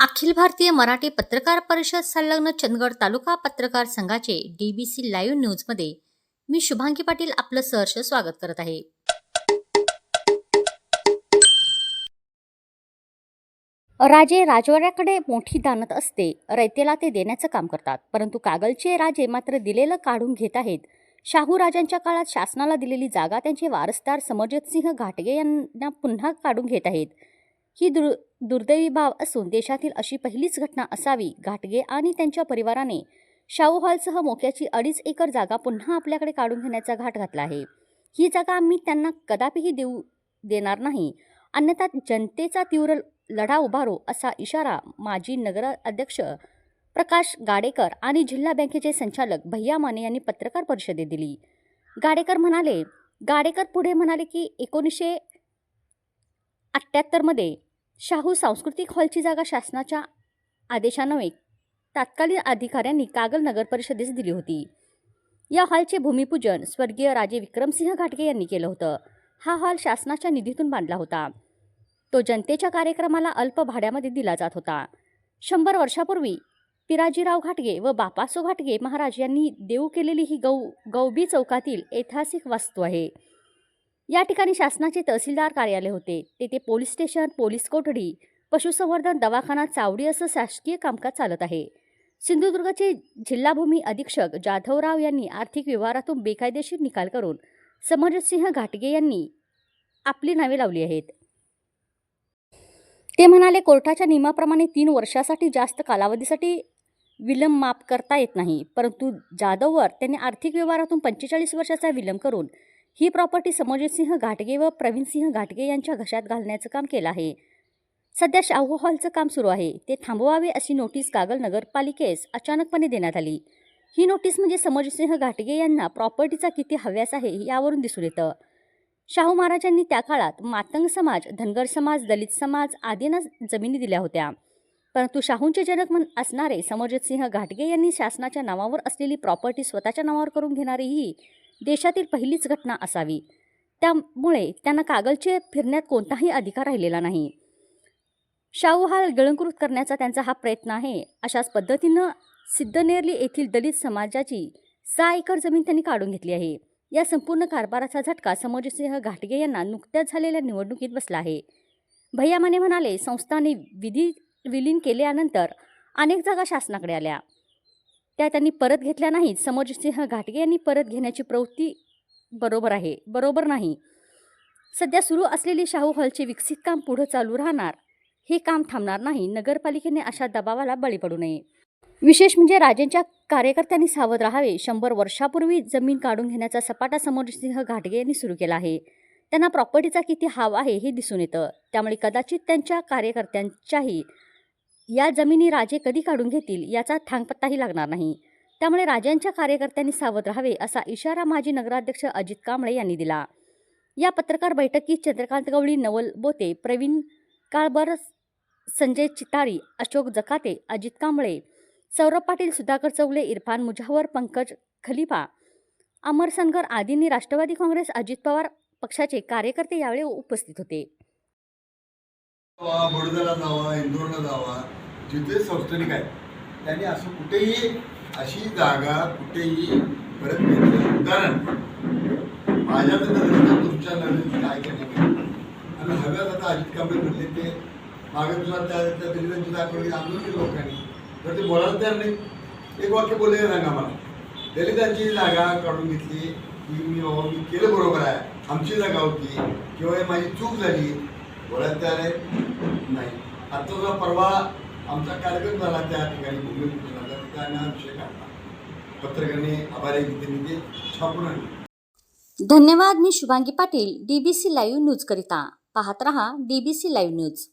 अखिल भारतीय मराठी पत्रकार परिषद संलग्न चंदगड तालुका पत्रकार संघाचे डीबीसी लाईव्ह न्यूजमध्ये मी शुभांगी पाटील आपलं सहर्ष स्वागत करत आहे. राजे राजवाड्याकडे मोठी दानत असते रयतेला ते देण्याचं काम करतात. परंतु कागलचे राजे मात्र दिलेलं काढून घेत आहेत. शाहू राजांच्या काळात शासनाला दिलेली जागा त्यांचे वारसदार समरजितसिंह घाटगे यांना पुन्हा काढून घेत आहेत. ही दुर् दुर्दैवी बाब असून देशातील अशी पहिलीच घटना असावी घाटगे आणि त्यांच्या परिवाराने शाहू हॉलसह मोक्याची अडीच एकर जागा पुन्हा आपल्याकडे काढून घेण्याचा घाट घातला आहे. ही जागा आम्ही त्यांना कदापिही देऊ देणार नाही. अन्यथा जनतेचा तीव्र लढा उभारू असा इशारा माजी नगर अध्यक्ष प्रकाश गाडेकर आणि जिल्हा बँकेचे संचालक भैया माने यांनी पत्रकार परिषदेत दिली. गाडेकर म्हणाले गाडेकर पुढे म्हणाले की एकोणीसशे अठ्ठ्याहत्तरमध्ये शाहू सांस्कृतिक हॉलची जागा शासनाच्या आदेशान्वये तात्कालीन अधिकाऱ्यांनी कागल नगर परिषदेस दिली होती. या हॉलचे भूमिपूजन स्वर्गीय राजे विक्रमसिंह घाटगे यांनी केलं होतं. हा हॉल शासनाच्या निधीतून बांधला होता. तो जनतेच्या कार्यक्रमाला अल्प भाड्यामध्ये दिला जात होता. शंभर वर्षापूर्वी पिराजीराव घाटगे व बापासो घाटगे महाराज यांनी देऊ केलेली ही गौ गौबी चौकातील ऐतिहासिक वास्तू आहे. या ठिकाणी शासनाचे तहसीलदार कार्यालय होते. तेथे पोलीस स्टेशन पोलीस कोठडी पशुसंवर्धन दवाखाना चावडी असं शासकीय कामकाज चालत आहे. सिंधुदुर्गचे जिल्हाभूमी अधीक्षक जाधवराव यांनी आर्थिक व्यवहारातून बेकायदेशीर निकाल करून समरसिंह घाटगे यांनी आपली नावे लावली आहेत. ते म्हणाले कोर्टाच्या नियमाप्रमाणे तीन वर्षासाठी जास्त कालावधीसाठी विलंब माफ करता येत नाही परंतु जाधववर त्यांनी आर्थिक व्यवहारातून पंचेचाळीस वर्षाचा विलंब करून ही प्रॉपर्टी समरजितसिंह घाटगे व प्रवीणसिंह घाटगे यांच्या घशात घालण्याचं काम केलं आहे. सध्या शाहू हॉलचं काम सुरू आहे. ते थांबवावे अशी नोटीस कागल नगरपालिकेस अचानकपणे देण्यात आली. ही नोटीस म्हणजे समरजितसिंह घाटगे यांना प्रॉपर्टीचा किती हव्यास आहे यावरून दिसून येतं. शाहू महाराजांनी त्या काळात मातंग समाज धनगर समाज दलित समाज आदींना जमिनी दिल्या होत्या. परंतु शाहूंचे जनक मन असणारे समरजितसिंह घाटगे यांनी शासनाच्या नावावर असलेली प्रॉपर्टी स्वतःच्या नावावर करून घेणारी ही देशातील पहिलीच घटना असावी. त्यामुळे त्यांना कागलचे फिरण्यात कोणताही अधिकार राहिलेला नाही. शाहू हा गिळंकृत करण्याचा त्यांचा हा प्रयत्न आहे अशाच पद्धतीनं सिद्धनेरली येथील दलित समाजाची सहा एकर जमीन त्यांनी काढून घेतली आहे. या संपूर्ण कारभाराचा झटका समरजितसिंह घाटगे यांना नुकत्याच झालेल्या निवडणुकीत बसला आहे. भैयामाने म्हणाले संस्थाने विधी विलीन केल्यानंतर अनेक जागा शासनाकडे आल्या. त्या त्यांनी परत घेतल्या नाहीत. समरजितसिंह घाटगे यांनी परत घेण्याची प्रवृत्ती बरोबर आहे. बरोबर नाही. सध्या सुरू असलेली शाहू हॉलचे विकसित काम पुढं चालू राहणार. हे काम थांबणार नाही. नगरपालिकेने अशा दबावाला बळी पडू नये. विशेष म्हणजे राजेंच्या कार्यकर्त्यांनी सावध राहावे. शंभर वर्षापूर्वी जमीन काढून घेण्याचा सपाटा समरसिंह घाटगे यांनी सुरू केला आहे. त्यांना प्रॉपर्टीचा किती हाव आहे हे दिसून येतं. त्यामुळे कदाचित त्यांच्या कार्यकर्त्यांच्याही या जमिनी राजे कधी काढून घेतील याचा थांगपत्ताही लागणार नाही. त्यामुळे राजांच्या कार्यकर्त्यांनी सावध राहावे असा इशारा माजी नगराध्यक्ष अजित कांबळे यांनी दिला. या पत्रकार बैठकीत चंद्रकांत गवळी नवल बोते प्रवीण काळबर संजय चितारी अशोक जकाते अजित कांबळे सौरभ पाटील सुधाकर चौले इरफान मुजावर पंकज खलिफा अमर सनगर आदींनी राष्ट्रवादी काँग्रेस अजित पवार पक्षाचे कार्यकर्ते यावेळी उपस्थित होते. जिथे संस्थानिक आहेत त्यांनी असं कुठेही अशी जागा कुठेही परत उदाहरण माझ्या तुमच्या नजरेत काय केलं आणि हव्यात आता अजित कांबळे म्हणले ते मागे तुला त्या त्या दलितांची जागा आंदोलन केलं लोकांनी. तर ते बोलायला तयार नाही. एक वाक्य बोलले सांगा मला. दलितांची जागा काढून घेतली की मी बाबा मी केलं बरोबर आहे. आमची जागा होती. किंवा हे माझी चूक झाली बोलायला तयार आहे? नाही. आता जो परवा आमचा कार्यक्रम झाला त्या ठिकाणी भूमिपूजनाचा तिथे आम्ही हा विषय काढला पत्रकारांनी आभारी गीते छापून आणले. धन्यवाद मी Shubhangi Patil DBC live news करिता. पाहत रहा डीबीसी लाईव्ह न्यूज